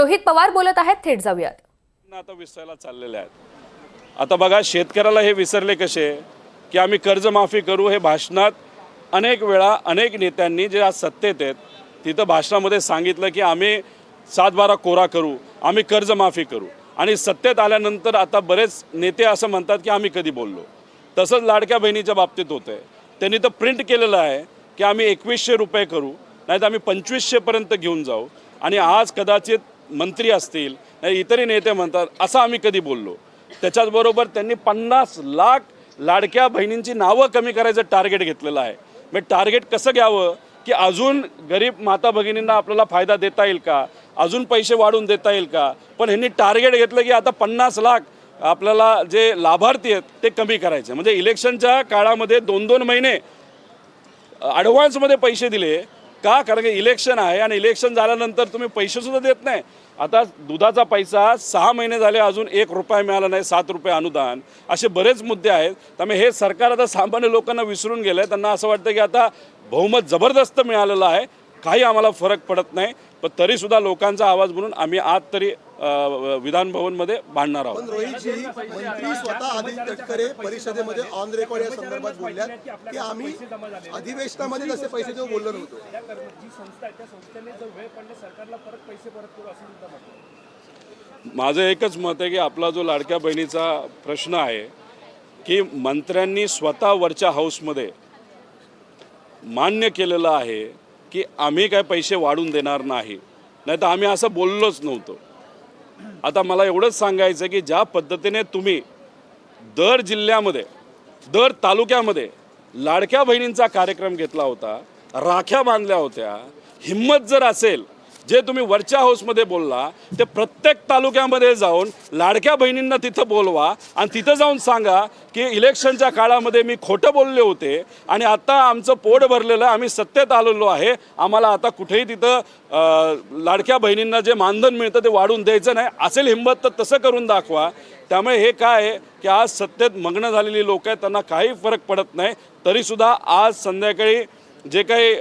रोहित पवार बोलत आहेत थेट जाऊयात. आता विसरायला चाललेले आहेत. आता बघा शेतकऱ्याला हे विसरले कसे? की आम्ही कर्जमाफी करू हे भाषणात अनेक वेळा अनेक नेत्यांनी जे आज सत्तेत आहेत तिथं भाषणामध्ये सांगितलं की आम्ही सात बारा कोरा करू आम्ही कर्जमाफी करू. आणि सत्तेत आल्यानंतर आता बरेच नेते असं म्हणतात की आम्ही कधी बोललो. तसंच लाडक्या बहिणीच्या बाबतीत होतं आहे त्यांनी तर प्रिंट केलेलं आहे की आम्ही एकवीसशे रुपये करू नाही तर आम्ही पंचवीसशेपर्यंत घेऊन जाऊ. आणि आज कदाचित मंत्री असतील नाही इतरही नेते म्हणतात असं आम्ही कधी बोललो. त्याच्याचबरोबर त्यांनी पन्नास लाख लाडक्या बहिणींची नावं कमी करायचं टार्गेट घेतलेलं आहे. मग टार्गेट कसं घ्यावं? की अजून गरीब माता भगिनींना आपल्याला फायदा देता येईल का? अजून पैसे वाढवून देता येईल का? पण ह्यांनी टार्गेट घेतलं की आता पन्नास लाख आपल्याला जे लाभार्थी आहेत ते कमी करायचे. म्हणजे इलेक्शनच्या काळामध्ये दोन दोन महिने ॲडव्हान्समध्ये पैसे दिले का? कारण की इलेक्शन आहे आणि इलेक्शन झाल्यानंतर तुम्ही पैसेसुद्धा देत नाही. आता दुधाचा पैसा सहा महिने झाले अजून एक रुपया मिळाला नाही सात रुपये अनुदान असे बरेच मुद्दे आहेत. त्यामुळे हे सरकार आता सामान्य लोकांना विसरून गेलं आहे त्यांना असं वाटतं की आता बहुमत जबरदस्त मिळालेलं आहे. काही आम्हाला फरक पडत नाही पण तरीसुद्धा लोकांचा आवाज म्हणून आम्ही आज तरी अ, विधान भवनमध्ये भांडणार आहोत. रोहितजी मंत्री स्वतः आदिल तटकरे परिषदेमध्ये ऑन रेकॉर्ड या संदर्भात बोलल्यात की आम्ही अधिवेशनामध्ये तसे पैसे देऊ बोललो नव्हतो. माझं एकच मत आहे की आपला जो लाडक्या बहिणीचा प्रश्न आहे की मंत्र्यांनी स्वतः वरच्या हाऊसमध्ये मान्य केलेलं आहे की आम्ही काय पैसे वाढून देणार नाही. नाही तर आम्ही असं बोललोच नव्हतो. आता मला एवढंच सांगायचं की ज्या पद्धतीने तुम्ही दर जिल्ह्यामध्ये दर तालुक्यामध्ये लाडक्या बहिणींचा कार्यक्रम घेतला होता राख्या बांधल्या होत्या हिंमत जर असेल जे तुम्ही वरच्या हाऊसमध्ये बोलला ते प्रत्येक तालुक्यामध्ये जाऊन लाडक्या बहिणींना तिथं बोलवा आणि तिथं जाऊन सांगा की इलेक्शनच्या काळामध्ये मी खोटं बोलले होते आणि आता आमचं पोट भरलेलं आहे आम्ही सत्तेत आलेलो आहे आम्हाला आता कुठेही तिथं लाडक्या बहिणींना जे मानधन मिळतं ते वाढून द्यायचं नाही असेल हिंमत तर तसं करून दाखवा. त्यामुळे हे काय आहे की आज सत्तेत मग्न झालेली लोक आहेत त्यांना काही फरक पडत नाही तरीसुद्धा आज संध्याकाळी जे काही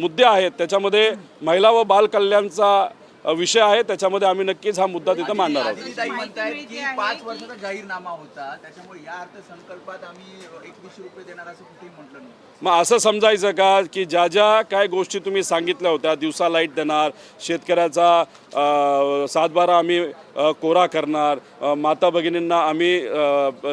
मुद्दे आहेत त्याच्यामध्ये महिला व बालकल्याणचा विषय आहे त्याच्यामध्ये आम्ही नक्कीच हा मुद्दा तिथं मांडणार आहोत. की पाच वर्षाचा जाहीरनामा होता त्याच्यामुळे या अर्थसंकल्पात आम्ही एकवीसशे रुपये देणार असं कुठेही म्हटलं नाही. मग असं समजायचं का की ज्या ज्या काय गोष्टी तुम्ही सांगितल्या होत्या दिवसा लाइट देणार शेतकऱ्याचा सातबारा आम्ही कोरा करणार माता भगिनींना आम्ही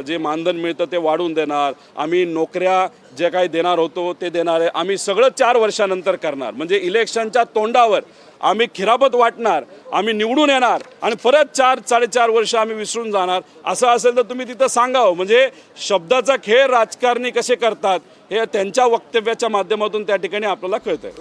जे मानधन मिळतं ते वाढवून देणार आम्ही नोकऱ्या जे काही देणार होतो ते देणार आहे आम्ही सगळं चार वर्षानंतर करणार. म्हणजे इलेक्शनच्या तोंडावर आम्ही खिरापत वाटणार आम्ही निवडून येणार आणि परत चार साडेचार वर्ष आम्ही विसरून जाणार. असं असेल तर तुम्ही तिथं सांगावं. म्हणजे शब्दाचा खेळ राजकारणी कसे करतात हे त्यांच्या वक्तव्याच्या माध्यमातून त्या ठिकाणी आपल्याला कळतंय.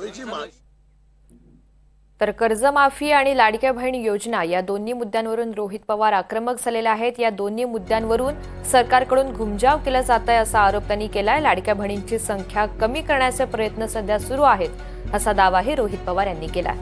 तर कर्जमाफी आणि लाडक्या बहीण योजना या दोन्ही मुद्द्यांवरून रोहित पवार आक्रमक झालेले आहेत. या दोन्ही मुद्द्यांवरून सरकारकडून घुमजाव केला जात आहे असा आरोप त्यांनी केलाय. लाडक्या बहिणींची संख्या कमी करण्याचे प्रयत्न सध्या सुरू आहेत असा दावाही रोहित पवार यांनी केला